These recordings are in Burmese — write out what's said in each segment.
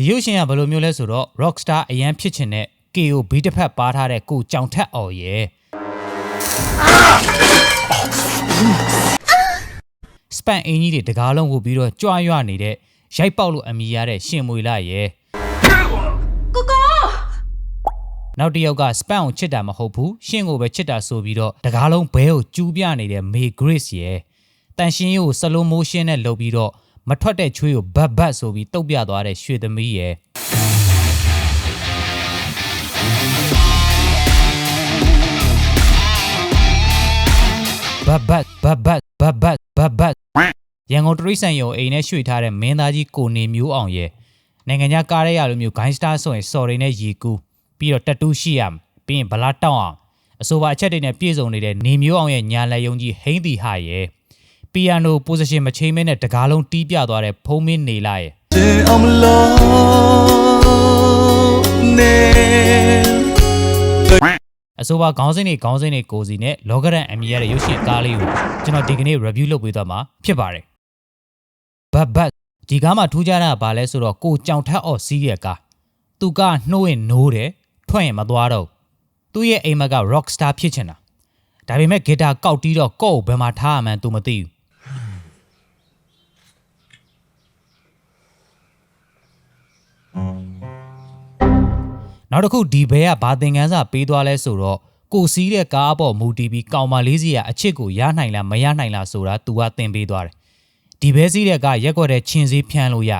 ဒီရုပ်ရှင်ကဘယ်လိုမျိုးလဲဆိုတော့ Rockstar အရန်ဖြစ်ချင်တဲ့ KO ဘီတစ်ဖက်ပါထားတဲ့ကိုကြောင်ထက်အောင်ရဲ့စပန်အင်ကြီးတွေတကားလုံးဝပြီးတော့ကြွားရွနေတဲ့ရိုက်ပေါက်လို့အမိရတဲ့ရှင်မွေလာရဲ့ကိုကိုနောက်တစ်ယောက်ကစပန်ကိုချစ်တာမဟုတ်ဘူးရှင်ကိုပဲချစ်တာဆိုပြီးတော့တကားလုံးဘဲကိုကျူးပြနေတဲ့ May Grace ရဲ့တန်ရှင်ကြီးကို slow motion နဲ့လုပ်ပြီးတော့ မထွက်တဲ့ချွေးကိုဘတ်ဘတ်ဆိုပြီးတုတ်ပြသွားတဲ့ရွှေသမီးရဲ့ဘတ်ဘတ်ဘတ်ဘတ်ဘတ်ဘတ်ဘတ်ဘတ်ရန်ကုန်တရိတ်ဆန်ရုံအိမ်နဲ့ရွှေ့ထားတဲ့မင်းသားကြီးကိုနေမျိုးအောင်ရဲ့နိုင်ငံခြားကားရဲရလိုမျိုးဂိုင်းစတာဆိုရင်စော်တွေနဲ့ရီကူးပြီးတော့တက်တူးရှိရမယ်ပြီးရင်ဗလာတောင်းအောင်အဆိုပါအချက်တွေနဲ့ပြည့်စုံနေတဲ့နေမျိုးအောင်ရဲ့ညာလက်ယုံကြီးဟိန်းတီဟာရဲ့ ပီယာနိုပိုဇီရှင်မချိန်မဲနဲ့တကားလုံးတီးပြသွားတဲ့ဖုံးမင်းနေလာရဲ့ Say I'm alone နေအဆိုပါခေါင်းစဉ်တွေခေါင်းစဉ်တွေကိုစီနဲ့လောကရန်အမည်ရတဲ့ရုပ်ရှင်ကားလေးကိုကျွန်တော်ဒီကနေ့ review လုပ်ပေးသွားမှာဖြစ်ပါတယ်ဘတ်ဘတ်ဒီကားမှာထူးခြားတာကဘာလဲဆိုတော့ကိုကြောင်ထက်အော့စီးရဲ့ကားသူကနှိုးရင်နိုးတယ်ထွက်ရင်မသွားတော့ဘူးသူ့ရဲ့အိမ်မက်က rock star ဖြစ်ချင်တာဒါပေမဲ့ဂီတာကောက်တီးတော့ကော့ကိုဘယ်မှာထားရမှန်းသူမသိဘူး နောက်တစ်ခုဒီဘဲကဘာသင်ခန်းစာပေးသွားလဲဆိုတော့ကိုစီးတဲ့ကားအပေါ်မူတည်ပြီးကောင်မလေးစီကအချစ်ကိုရနိုင်လားမရနိုင်လားဆိုတာသူကသင်ပေးသွားတယ်ဒီဘဲစီးတဲ့ကားရက်ွက်တဲ့ချင်းစည်းဖြန်းလို့ရ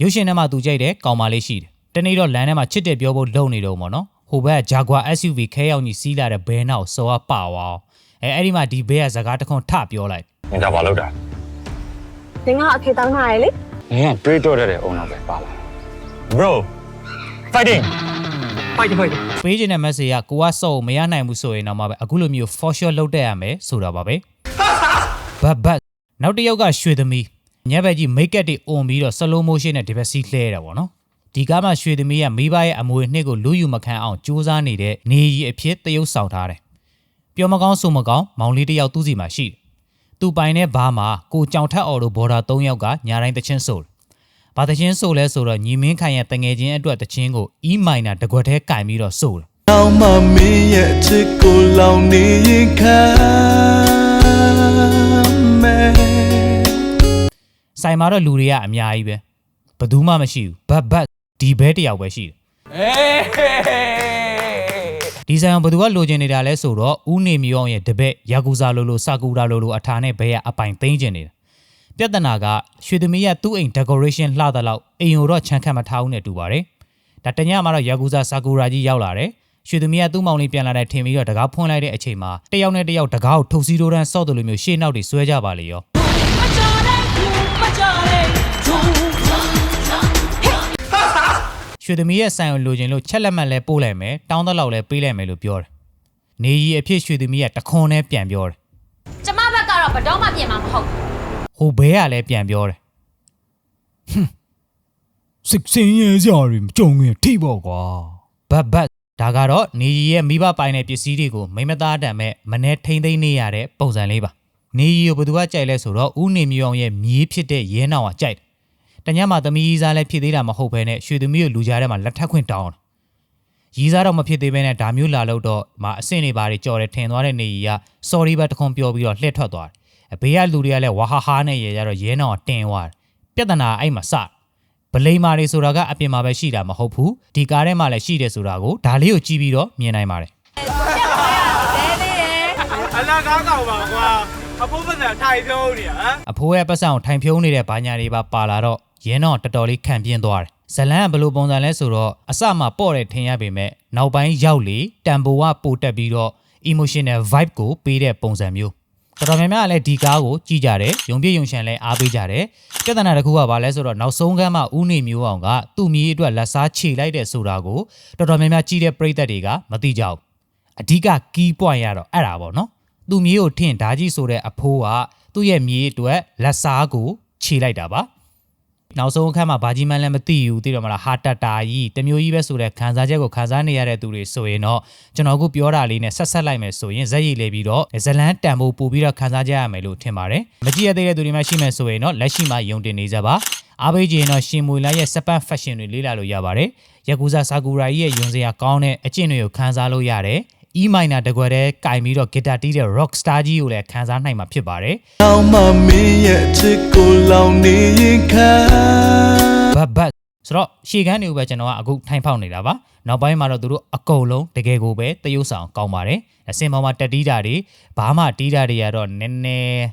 ရုပ်ရှင်ထဲမှာသူကြိုက်တဲ့ကောင်မလေးရှိတယ်တနေ့တော့လမ်းထဲမှာချစ်တယ်ပြောဖို့လုံနေတော့ပေါ့နော်ဟိုဘက်ကဂျာဂွာ SUV ခဲရောက်ကြီးစီးလာတဲ့ဘဲနောက်စောကပါဝါအဲအဲ့ဒီမှာဒီဘဲကစကားတစ်ခွန်းထပြောလိုက်။ငါဒါဘာလုပ်တာသင်ကအခေတောင်းထားရလေ။ငါကတွေးတော့တဲ့အုံနောက်ပဲပါလာ။ Bro fighting ပေးခြင်းတဲ့ message ကကိုကစော့ကိုမရနိုင်ဘူးဆိုရင်တော့မှပဲအခုလိုမျိုး for sure လုပ်တတ်ရမယ်ဆိုတာပါပဲဘတ်ဘတ်နောက်တစ်ယောက်ကရွှေသမီးညက်ဘက်ကြီး make up တွေအွန်ပြီးတော့ slow motion နဲ့ဒီဘက်စီးလှဲတာပေါ့နော်ဒီကားမှာရွှေသမီးကမိဘရဲ့အမွေနှစ်ကိုလူယူမခံအောင်စူးစမ်းနေတဲ့နေရီအဖြစ်တရုပ်ဆောင်ထားတယ်ပြောမကောင်းဆိုမကောင်းမောင်လေးတစ်ယောက်သူ့စီမှာရှိတယ်သူပိုင်တဲ့ဘားမှာကိုကြောင်ထက်အော်တို့ဘော်ဒါ၃ယောက်ကညာတိုင်းတချင်းဆိုတယ် ဘာတချင်းဆိုလဲဆိုတော့ညီမင်းခိုင်ရဲ့တငယ်ချင်းအတွက်တချင်းကို E minor တကွက်ထဲကင်ပြီးတော့ဆိုတယ်နောက်မှမင်းရဲ့ချစ်ကိုလောင်နေရင်ခံမယ်ဆိုင်မှာတော့လူတွေကအများကြီးပဲဘယ်သူမှမရှိဘူးဘတ်ဘတ်ဒီဘဲတစ်ယောက်ပဲရှိတယ်ဒီဆိုင်အောင်ဘယ်သူကလိုချင်နေတာလဲဆိုတော့ဦးနေမျိုးအောင်ရဲ့တပည့်ယာကူဇာလိုလိုစာကူရာလိုလိုအထာနဲ့ဘဲကအပိုင်သိမ်းကျင်နေတာ ပြဿနာကရွှေသမီးကသူ့အိမ် decoration လှတဲ့လောက်အိမ်ကိုတော့ချမ်းခတ်မထားဘူးနဲ့တူပါတယ်ဒါတညမှာတော့ယာကူဇာစာကူရာကြီးရောက်လာတယ်ရွှေသမီးကသူ့မောင်လေးပြန်လာတဲ့ထင်ပြီးတော့တကားဖွင့်လိုက်တဲ့အချိန်မှာတယောက်နဲ့တယောက်တကားကိုထုတ်စီးတိုးတန်းစော့တယ်လို့မျိုးရှေ့နောက်တွေဆွဲကြပါလေရောရွှေသမီးရဲ့ဆိုင်ကိုလိုချင်လို့ချက်လက်မှတ်လဲပို့လိုက်မယ်တောင်းတလောက်လဲပေးလိုက်မယ်လို့ပြောတယ်။နေကြီးအဖြစ်ရွှေသမီးကတခွန်နဲ့ပြန်ပြောတယ်ကျမဘက်ကတော့ဘယ်တော့မှပြင်မှာမဟုတ်ဘူး။ ဟိုဘဲကလည်းပြန်ပြောတယ်။ဟွန်းစစ်စင်းရဲကြရီမကြုံရင်ထိပေါ့ကွာ။ဘတ်ဘတ်ဒါကတော့နေကြီးရဲ့မိဘပိုင်တဲ့ပစ္စည်းတွေကိုမိမသားတံမဲ့မနေ့ထိမ့်သိမ့်နေရတဲ့ပုံစံလေးပါ။နေကြီးကိုဘယ်သူကကြိုက်လဲဆိုတော့ဦးနေမျိုးအောင်ရဲ့မြေးဖြစ်တဲ့ရဲနောင်ကကြိုက်တယ်။တညမှာသမီးကြီးစားလည်းဖြစ်သေးတာမဟုတ်ဘဲနဲ့ရွှေသမီးကိုလူကြားထဲမှာလက်ထပ်ခွင့်တောင်းတယ်ရီးစားတော့မဖြစ်သေးဘဲနဲ့ဒါမျိုးလာလို့တော့မအဆင့်နေပါတွေကြော်တယ်ထင်သွားတဲ့နေကြီးက sorry ပဲတခွန်ပြောပြီးတော့လှည့်ထွက်သွားတယ်အ ဘေးကလူတွေကလည်းဝါဟာဟာနဲ့ရေကြတော့ရဲနောင်ကတင်သွားတယ်ပြဿနာအဲ့မှာစဗလိမာတွေဆိုတာကအပြင်မှာပဲရှိတာမဟုတ်ဘူးဒီကားထဲမှာလည်းရှိတယ်ဆိုတာကိုဒါလေးကိုကြည့်ပြီးတော့မြင်နိုင်ပါတယ်အလားကားကောင်ပါကွာအဖိုးပစံထိုင်ဖြုံးနေတာဟမ်အဖိုးရဲ့ပတ်စံကိုထိုင်ဖြုံးနေတဲ့ဘာညာတွေပါပါလာတော့ရဲနောင်တော်တော်လေးခံပြင်းသွားတယ်ဇလန်ကဘယ်လိုပုံစံလဲဆိုတော့အစမှပေါ့တယ်ထင်ရပေမဲ့နောက်ပိုင်းရောက်လေတန်ပိုကပိုတက်ပြီးတော့ emotional vibe ကိုပေးတဲ့ပုံစံမျိုး တော်တော်များများကလည်းဒီကားကိုကြည့်ကြတယ်။ယုံပြည့်ယုံရှန်လည်းအားပေးကြတယ်။ပြဿနာတစ်ခုကဘာလဲဆိုတော့နောက်ဆုံးကမ်းမှာဦးနေမျိုးအောင်ကသူ့မြေးအတွက်လက်စားခြေလိုက်တဲ့ဆိုတာကိုတော်တော်များများကြည့်တဲ့ပရိသတ်တွေကမသိကြဘူး။အဓိက key point ရတော့အဲ့ဒါပေါ့နော်။သူ့မြေးကိုထင်ဓာကြီးဆိုတဲ့အဖိုးကသူ့ရဲ့မြေးအတွက်လက်စားကိုခြေလိုက်တာပါ။ နောက်ဆုံးအခါမှာဘာကြီးမှန်းလည်းမသိဘူးသိတော့မလားဟာတတာကြီးတမျိုးကြီးပဲဆိုတဲ့ခံစားချက်ကိုခံစားနေရတဲ့သူတွေဆိုရင်တော့ကျွန်တော်အခုပြောတာလေးနဲ့ဆက်ဆက်လိုက်မယ်ဆိုရင်ဇက်ရည်လေးပြီးတော့ဇလန်းတန်ဖို့ပို့ပြီးတော့ခံစားကြရမယ်လို့ထင်ပါတယ်မကြည့်ရသေးတဲ့သူတွေမှရှိမယ်ဆိုရင်တော့လက်ရှိမှာယုံတင်နေကြပါအားပေးကြရင်တော့ရှင်မွေလာရဲ့စပတ်ဖက်ရှင်တွေလေ့လာလို့ရပါတယ်ယကူဇာဆာကူရာကြီးရဲ့ယွန်စရာကောင်းတဲ့အကျင့်တွေကိုခန်းစားလို့ရတယ် E minor တကွယ်တည်းကင်ပြီးတော့ဂီတာတီးတဲ့ rock star ကြီးကိုလည်းခန်းစားနိုင်မှာဖြစ်ပါတယ်တောင်းမှမင်းရဲ့အချစ်ကိုလောင်နေရင်ခံဘတ်ဘတ်ဆိုတော့ရှေကန်းတွေကိုပဲကျွန်တော်ကအခုထိုင်ဖောက်နေတာပါနောက်ပိုင်းမှာတော့သူတို့အကုန်လုံးတကယ်ကိုပဲတရုပ်ဆောင်ကောင်းပါတယ်အစင်ပေါ်မှာတက်တီးတာတွေဘာမှတီးတာတွေကတော့နည်းနည်း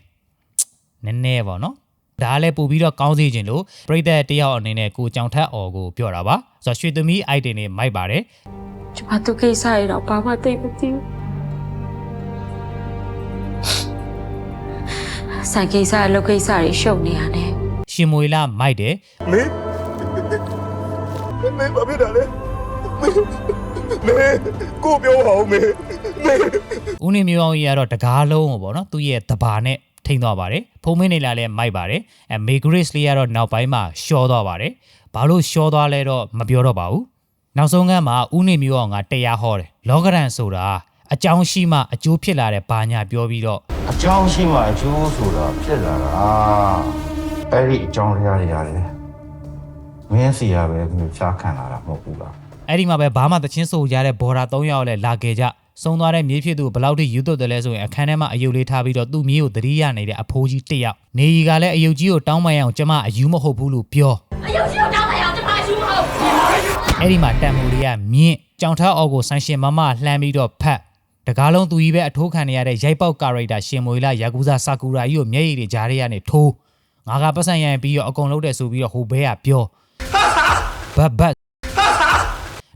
နည်းနည်းပေါ့နော် ဒါလည်းပို့ပြီးတော့ကောင်းစေခြင်းလို့ပြိသက်တယောက်အနေနဲ့ကိုကြောင်ထက်အော်ကိုပြောတာပါဆိုတော့ရွှေသမီး item တွေမိုက်ပါတယ်ကျမတို့ကိစ္စရတော့ဘာမှသိမသိဘူးဆိုင်ကိစ္စအလုပ်ကိစ္စတွေရှုပ်နေရတယ်ရှင်မွေလာမိုက်တယ်မင်းမင်းဘာဖြစ်တာလဲမင်းမင်းကိုပြောပါဦးမင်းမင်းဦးနေမျိုးအောင်ကြီးကတော့တကားလုံးကိုပေါ့နော်သူ့ရဲ့တဘာနဲ့ ထိန်းသွားပါတယ်ဖုံးမင်းနေလာလဲမိုက်ပါတယ်အဲမေဂရစ်လေးကတော့နောက်ပိုင်းမှာရှော့သွားပါတယ်ဘာလို့ရှော့သွားလဲတော့မပြောတော့ပါဘူးနောက်ဆုံးကမ်းမှာဦးနေမျိုးအောင်ကတရားဟောတယ်လောကရန်ဆိုတာအကြောင်းရှိမှအကျိုးဖြစ်လာတဲ့ဘာညာပြောပြီးတော့အကြောင်းရှိမှအကျိုးဆိုတာဖြစ်လာတာအဲ့ဒီအကြောင်းတရားတွေရတယ်မင်းစီရပဲသူချားခံလာတာမဟုတ်ဘူးလားအဲ့ဒီမှာပဲဘာမှတချင်းဆိုရတဲ့ဘော်ဒါ၃ယောက်လည်းလာခဲ့ကြ စုံသွားတဲ့မြေဖြစ်သူဘယ်လောက်ထိယူသွတ်တယ်လဲဆိုရင်အခန်းထဲမှာအယုတ်လေးထားပြီးတော့သူ့မြေကိုသတိရနေတဲ့အဖိုးကြီးတစ်ယောက်နေရီကလည်းအယုတ်ကြီးကိုတောင်းပန်ရအောင်ကျမအယူမဟုတ်ဘူးလို့ပြောအယုံကြီးကိုတောင်းလိုက်အောင်ကျမအယူမဟုတ်အဲ့ဒီမှာတန်မူလေးကမြင့်ကြောင်ထားအော်ကိုဆန်ရှင်မမလှမ်းပြီးတော့ဖတ်တကားလုံးသူကြီးပဲအထိုးခံနေရတဲ့ရိုက်ပေါက်ကာရိုက်တာရှင်မွေလာယာကူဇာဆာကူရာကြီးကိုမျက်ရည်တွေကြားရရနေထိုးငါကပတ်စံရရင်ပြီးတော့အကုန်လုံးတယ်ဆိုပြီးတော့ဟိုဘဲကပြောဘတ်ဘတ်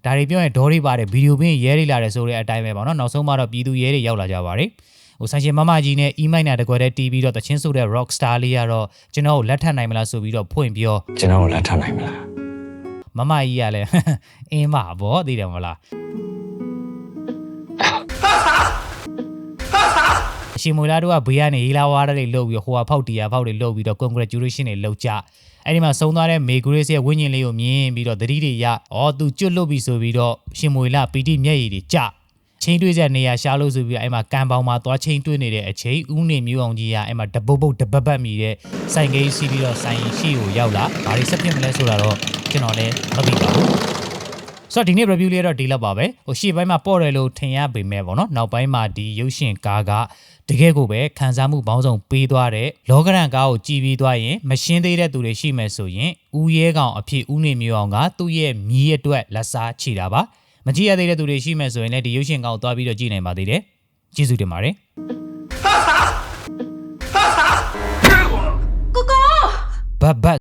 ဒါတွေပြောရင်ဒေါ်တွေပါတယ်ဗီဒီယိုပင်းရဲတွေလာတယ်ဆိုတဲ့အတိုင်းပဲပေါ့နော်နောက်ဆုံးမှတော့ပြည်သူရဲတွေရောက်လာကြပါတယ်ဟိုဆန်ရှင်မမကြီးနဲ့ e-mail နဲ့တကွယ်တဲ့တီးပြီးတော့တချင်းဆိုတဲ့ rock star လေးကတော့ကျွန်တော်ကိုလက်ထပ်နိုင်မလားဆိုပြီးတော့ဖွင့်ပြောကျွန်တော်ကိုလက်ထပ်နိုင်မလားမမကြီးကလည်းအင်းပါဗောသိတယ်မလားအရှင်မွေလာတို့ကဘေးကနေဟီလာဝါတွေလှုပ်ပြီးတော့ဟိုဟာဖောက်တီယာဖောက်တွေလှုပ်ပြီးတော့ congratulation တွေလှုပ်ကြအဲ့ဒီမှာဆုံးသွားတဲ့မေဂရေးစ်ရဲ့ဝိညာဉ်လေးကိုမြင်ပြီးတော့သတိတွေရအော်သူကျွတ်လွတ်ပြီဆိုပြီးတော့ရှင်မွေလာပီတိမျက်ရည်တွေကြချင်းတွေးချက်နေရရှားလို့ဆိုပြီးတော့အဲ့မှာကံပေါင်မှာသွားချင်းတွေးနေတဲ့အချိန်ဦးနေမျိုးအောင်ကြီးကအဲ့မှာတပုတ်ပုတ်တပတ်ပတ်မိတဲ့ဆိုင်ကိန်းစီးပြီးတော့ဆိုင်ရှိကိုရောက်လာဘာတွေဆက်ဖြစ်မလဲဆိုတာတော့ကျွန်တော်လည်းမသိပါဘူး ဆိုတော့ဒီနေ့ review လေးတော့ဒီလောက်ပါပဲဟိုရှေ့ပိုင်းမှာပေါ့တယ်လို့ထင်ရပေမဲ့ပေါ့နော်နောက်ပိုင်းမှာဒီရုပ်ရှင်ကားကတကယ်ကိုပဲခံစားမှုပေါင်းစုံပေးသွားတဲ့လောကရန်ကားကိုကြည်ပြီးသွားရင်မရှင်းသေးတဲ့သူတွေရှိမယ်ဆိုရင်ဦးရဲကောင်အဖြစ်ဦးနေမျိုးအောင်ကသူ့ရဲ့မြည်အတွက်လက်စားချီတာပါမကြည့်ရသေးတဲ့သူတွေရှိမယ်ဆိုရင်လည်းဒီရုပ်ရှင်ကားကိုသွားပြီးတော့ကြည့်နိုင်ပါသေးတယ်ကျေးဇူးတင်ပါတယ်ကိုကိုဘတ်ဘတ်